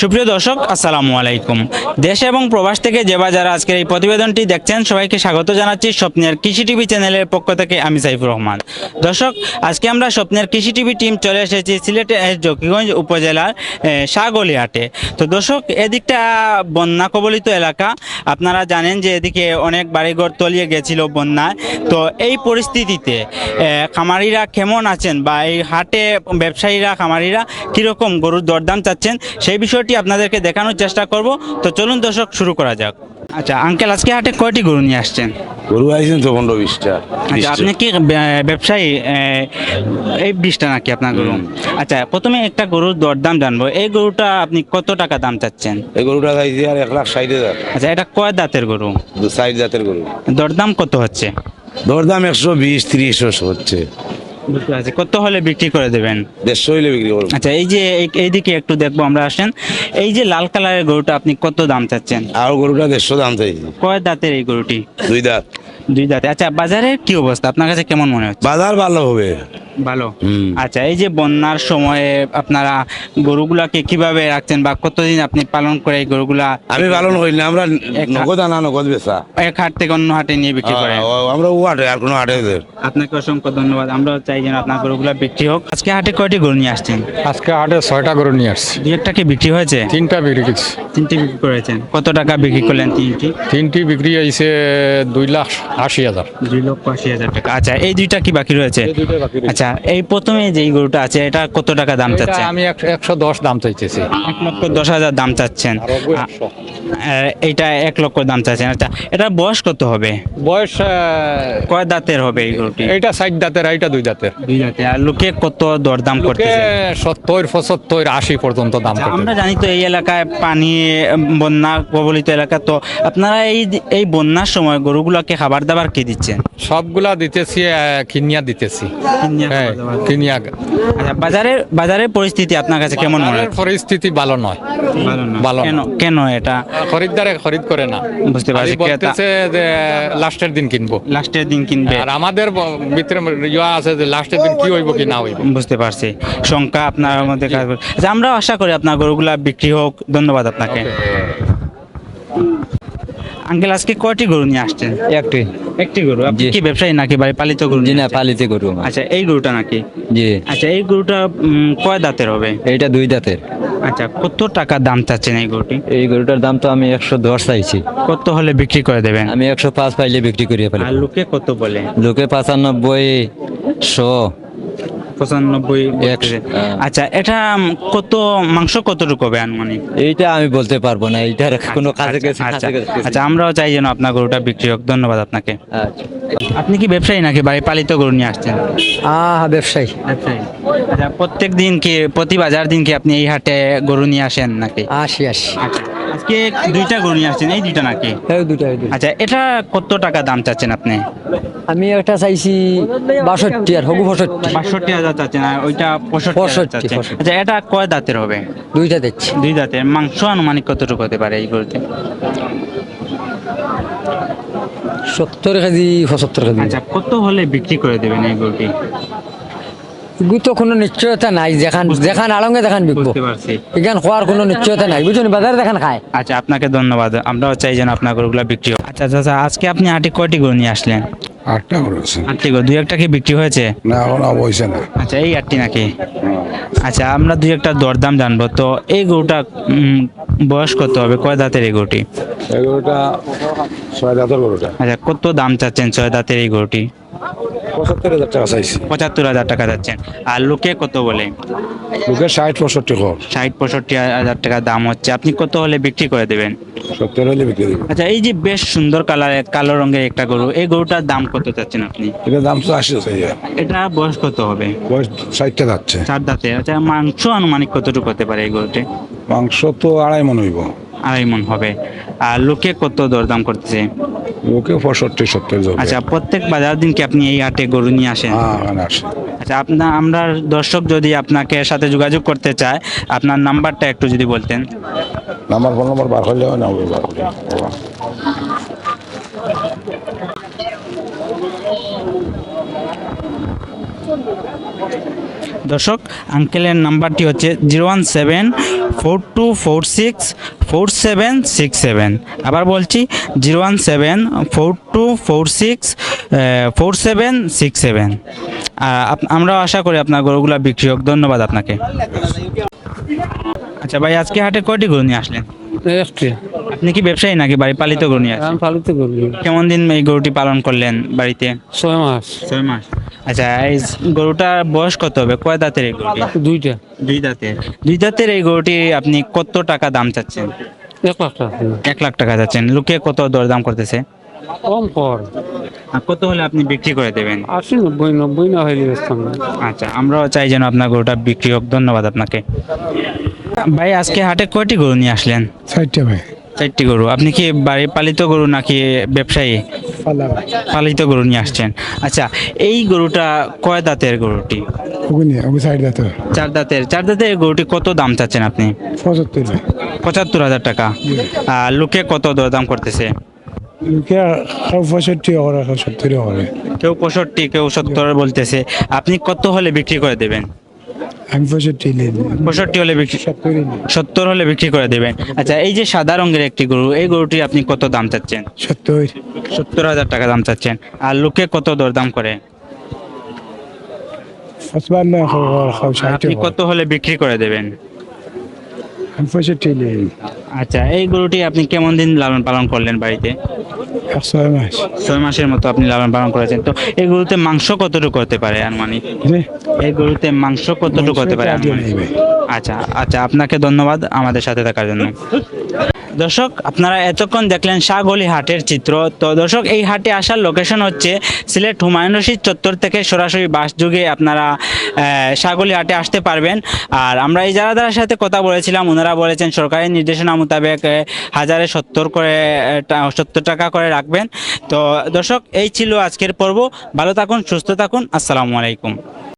সুপ্রিয় দর্শক আসসালামু আলাইকুম। দেশ এবং প্রবাস থেকে যে যারা আজকের এই প্রতিবেদনটি দেখছেন সবাইকে স্বাগত জানাচ্ছি স্বপ্নের কৃষি টিভি চ্যানেলের পক্ষ থেকে আমি সাইফুর রহমান। দর্শক আজকে আমরা স্বপ্নের কৃষি টিভি টিম চলে এসেছি সিলেটের জকিগঞ্জ উপজেলার এ, শাহগলিহাটে। তো দর্শক এদিকটা বন্যা কবলিত এলাকা। আপনারা জানেন যে এদিকে অনেক বাড়িঘর তলিয়ে গেছিল বন্যায় তো এই পরিস্থিতিতে খামারিরা কেমন আছেন বা এই হাটে ব্যবসায়ীরা খামারিরা কীরকম গরুর দরদাম চাচ্ছেন সেই বিষয়টি আপনাদেরকে দেখানোর চেষ্টা করব। তো চলুন দর্শক শুরু করা যাক। আচ্ছা আঙ্কেল আজকে হাটে কয়টি গরু নিয়ে আসছেন? গরু আইছেন তো পনেরো বিশটা আচ্ছা আপনি কি ব্যবসায়ী এই বিশটা নাকি আপনার গরু? আচ্ছা প্রথমে একটা গরুর দরদাম জানব। এই গরুটা আপনি কত টাকা দাম চাচ্ছেন? এই গরুটা চাইছি আর এক লাখ ষাট হাজার। আচ্ছা এটা কয় দাঁতের গরু? দু সাইড জাতের গরু। দরদাম কত হচ্ছে? দরদাম একশো বিশ ত্রিশ হচ্ছে। বুঝতে পারছি। কত হলে বিক্রি করে দেবেন? দেড়শো হলে বিক্রি করব। আচ্ছা এই যে এই- এইদিকে একটু দেখব আমরা আসেন। এই যে লাল কালারের গরুটা আপনি কত দাম চাচ্ছেন? আর গরুটা দেড়শো দাম চাইছি কয় দাঁতের এই গরুটি? দুই দাঁত। দুই দাঁতে। আচ্ছা বাজারের কি অবস্থা? আপনার কাছে কেমন মনে হচ্ছে? বাজার ভালো হবে। ভালো। আচ্ছা এই যে বন্যার সময়ে আপনারা গরুগুলাকে কীভাবে রাখছেন বা কতদিন আপনি পালন করে এই গরুগুলা আমি পালন করি না আমরা নগদ আনা নগদ বেচা। এক হাট থেকে অন্য হাটে নিয়ে বিক্রি ও- আমরা ও হাটে আর কোনো হাটে আপনাকে অসংখ্য ধন্যবাদ আমরাও চাই যেন আপনার গরুগুলা বিক্রি হোক। আজকে হাটে কয়টি গরু নিয়ে আসছেন? আজকে হাটে ছয়টা গরু নিয়ে আসছি। দুই একটা কি বিক্রি হয়েছে? তিনটা বিক্রি করছি তিনটি বিক্রি করেছেন। কত টাকা বিক্রি করলেন তিনটি? তিনটি বিক্রি হয়েছে দুই লাখ আশি হাজার। দুই লক্ষ আশি হাজার টাকা। আচ্ছা এই দুইটা কি বাকি রয়েছে? এই দুইটা বাকি রয়েছে। আচ্ছা এই প্রথমে যেই গরুটা আছে এটা কত টাকা দাম এটা চাচ্ছে আমি একশো- দশ দাম চাইতেছি। এক লক্ষ দশ হাজার দাম চাচ্ছেন। এইটা এক লক্ষ দাম চাচ্ছেন। আচ্ছা এটার বয়স কত হবে? বয়স কয় দাঁতের হবে এই গরুটি? এইটা ষাট দাঁতের এইটা দুই দাঁতের। দুই দাঁতে আর লোকে কত দরদাম করতেছে? সত্তর পঁচাত্তর আশি পর্যন্ত দাম আচ্ছা, আমরা জানি তো এই এলাকায় পানি বন্যা কবলিত এলাকা তো আপনারা এই এই বন্যার সময় গরুগুলোকে খাবার দাবার কি দিচ্ছেন? সবগুলা দিতেছি কিনিয়া দিতেছি। হ্যাঁ। আচ্ছা বাজারের বাজারের পরিস্থিতি আপনার কাছে কেমন মনে হয়? পরিস্থিতি ভালো নয়। ভালো কেন কেন এটা? খরিদ্দারে খরিদ করে না। বুঝতে পারছি, বলতেছে যে লাস্টের দিন কিনবো। লাস্টের দিন কিনবে। আর আমাদের ভিতরে ইয়া আছে যে লাস্টের দিন কি হইব কি না হইব? বুঝতে পারছি। শঙ্কা আপনার মধ্যে কাজ করে আচ্ছা আমরাও আশা করি আপনার গরুগুলা বিক্রি হোক। ধন্যবাদ আপনাকে। আঙ্কেল আজকে কয়টি গরু নিয়ে আসছেন? একটি। একটি গরু। আপনি জি। কি ব্যবসায়ী নাকি বাড়ি পালিত গরু জি নিয়ে না আসছেন? পালিত গরু আমার। আচ্ছা এই গরুটা নাকি? জি। আচ্ছা এই গরুটা উম, কয় দাঁতের হবে? এইটা দুই দাঁতের। আচ্ছা কত টাকা দাম চাচ্ছেন এই গরুটি? এই গরুটার দাম তো আমি একশো দশ চাইছি। কত হলে বিক্রি করে দেবেন? আমি একশো পাঁচ পাইলে বিক্রি করিয়ে ফেলি আর লোকে কত বলে? লোকে পাঁচানব্বই শো। পঁচানব্বই। হ্যাঁ। আচ্ছা এটা কত মাংস কতটুকু হবে আনুমানিক? এইটা আমি বলতে পারব না এইটার কোনো কাজে আচ্ছা। গেছে। আচ্ছা আমরাও চাই যেন আপনার গরুটা বিক্রি হোক ধন্যবাদ আপনাকে। আচ্ছা। আপনি কি ব্যবসায়ী নাকি? বাড়ি পালিত গরু নিয়ে আসছেন? আহ ব্যবসায়ী। ব্যবসায়ী। আচ্ছা প্রত্যেক দিন কি প্রতি বাজার দিন কি আপনি এই হাটে গরু নিয়ে আসেন নাকি? আসি আসি। আচ্ছা। আজকে দুইটা গরু নিয়ে আসছেন এই দুইটা নাকি? এই দুটো আচ্ছা এটা কত টাকা দাম চাচ্ছেন আপনি? আমি একটা চাইছি বাষট্টি আর হবু পঁয়ষট্টি। বাষট্টি হাজার চাচ্ছেন আর ওইটা পঁয়ষট্টি। আচ্ছা এটা কয় দাঁতের হবে? দুইটা দেখছি দুই দাঁতের। মাংস আনুমানিক কতটুকু হতে পারে এই গরুতে? সত্তর কেজি পঁচাত্তর কেজি। আচ্ছা কত হলে বিক্রি করে দেবেন এই গরুটি? এগুলো তো কোনো নিশ্চয়তা নাই। যেখান যেখান আলঙ্গে দেখান বিকবো। এখান খোয়ার কোনো নিশ্চয়তা নাই। বুঝছেন বাজারে দেখান খায়। আচ্ছা আপনাকে ধন্যবাদ। আমরাও চাই যেন আপনার গরুগুলো বিক্রি হোক আচ্ছা আচ্ছা আচ্ছা, আজকে আপনি আটটি কয়টি গরু নিয়ে আসলেন? আটটা গরু আছে। আটটি গরু। দুই একটা কি বিক্রি হয়েছে? না এখন অবশ্যই না। আচ্ছা এই আটটি নাকি? আচ্ছা আমরা দুই একটা দরদাম জানব। তো এই গরুটা বয়স কত হবে? কয় দাঁতের এই গরুটি? এই গরুটা ছয় দাঁতের গরুটা। আচ্ছা কত দাম চাচ্ছেন ছয় দাঁতের এই গরুটি? পঁচাত্তর হাজার টাকা চাইছি। পঁচাত্তর হাজার টাকা যাচ্ছেন। আর লোকে কত বলে? লোকের ষাট পঁয়ষট্টি ষাট পঁয়ষট্টি হাজার টাকা দাম হচ্ছে। আপনি কত হলে বিক্রি করে দেবেন? সত্তর হলে বিক্রি দেবো আচ্ছা এই যে বেশ সুন্দর কালারের কালো রঙের একটা গরু এই গরুটার দাম কত চাচ্ছেন আপনি? এটার দাম তো আশি এটা বয়স কত হবে? বয়স ষাটটা যাচ্ছে। চার দাঁতে। আচ্ছা মাংস আনুমানিক কতটুকু হতে পারে এই গরুটি? মাংস তো আড়াই মন হইব। আড়াই মন হবে। আর লোকে কত দরদাম করতেছে? লোকে পঁয়ষট্টি সত্তর আচ্ছা প্রত্যেক বাজার দিন কি আপনি এই হাটে গরু নিয়ে আসেন? হ্যাঁ ওখানে আচ্ছা আপনার আমরা দর্শক যদি আপনাকে সাথে যোগাযোগ করতে চায় আপনার নাম্বারটা একটু যদি বলতেন। নাম্বার ফোন নম্বর বার হয় না দর্শক আঙ্কেলের নাম্বারটি হচ্ছে zero one seven four two four six four seven six seven আবার বলছি zero one seven four two four six four seven six seven আমরাও আশা করি আপনার গরুগুলা বিক্রি হোক। ধন্যবাদ আপনাকে। আচ্ছা ভাই আজকে হাটে কয়টি গরু নিয়ে আসলেন? আপনি কি ব্যবসায়ী নাকি বাড়ি পালিত গরু নিয়ে আসলেন পালিত করি কেমন দিন এই গরুটি পালন করলেন বাড়িতে? ছয় মাস। ছয় মাস। আচ্ছা এই গরুটার বয়স কত হবে? কয় দাঁতের এই গরুটি? দুইটা। দুই দাঁতের। দুই দাঁতের এই গরুটি আপনি কত টাকা দাম চাচ্ছেন? এক লাখ টাকা। এক লাখ টাকা চাচ্ছেন। লোকে কত দরদাম করতেছে? কম কর। কত হলে আপনি বিক্রি করে দেবেন? আশি নব্বই নব্বই না হইলে আচ্ছা আমরাও চাই যেন আপনার গরুটা বিক্রি হোক। ধন্যবাদ আপনাকে। ভাই আজকে হাটে কয়টি গরু নিয়ে আসলেন? চারটে ভাই। চারটি গরু। আপনি কি বাড়ি পালিত গরু নাকি ব্যবসায়ী? পালিত গরু নিয়ে আসছেন। আচ্ছা এই গরুটা কয় দাঁতের গরুটি? চার দাঁতের। চার দাঁতের। গরুটি কত দাম চাচ্ছেন আপনি? পঁচাত্তর। পঁচাত্তর হাজার টাকা। আর লোকে কত দরদাম করতেছে? লোকে পঁয়ষট্টি সত্তর করে। কেউ পঁয়ষট্টি কেউ সত্তর বলতেছে। আপনি কত হলে বিক্রি করে দেবেন? আমি পঁয়ষট্টি পঁয়ষট্টি হলে বিক্রি সত্তর হলে। বিক্রি করে দেবেন। আচ্ছা এই যে সাদা রঙের একটি গরু এই গরুটি আপনি কত দাম চাচ্ছেন? সত্তর। সত্তর হাজার টাকা দাম চাচ্ছেন। আর লোকে কত দরদাম করে? আপনি কত হলে বিক্রি করে দেবেন? পঁয়ষট্টি আচ্ছা এই গরুটি আপনি কেমন দিন লালন পালন করলেন বাড়িতে? ছয় মাস। ছয় মাসের মতো আপনি লালন পালন করেছেন। তো এই গরুতে মাংস কতটুকু হতে পারে আনুমানিক? এই গরুতে মাংস কতটুকু হতে পারে? আচ্ছা আচ্ছা আপনাকে ধন্যবাদ আমাদের সাথে থাকার জন্য। দর্শক আপনারা এতক্ষণ দেখলেন শাহগলি হাটের চিত্র। তো দর্শক এই হাটে আসার লোকেশন হচ্ছে সিলেট হুমায়ুন রশিদ চত্বর থেকে সরাসরি বাস যুগে আপনারা শাহগলি হাটে আসতে পারবেন। আর আমরা এই যারা যারা সাথে কথা বলেছিলাম ওনারা বলেছেন সরকারি নির্দেশনা মোতাবেক হাজারে সত্তর করে সত্তর টাকা করে রাখবেন। তো দর্শক এই ছিল আজকের পর্ব। ভালো থাকুন সুস্থ থাকুন। আসসালামু আলাইকুম।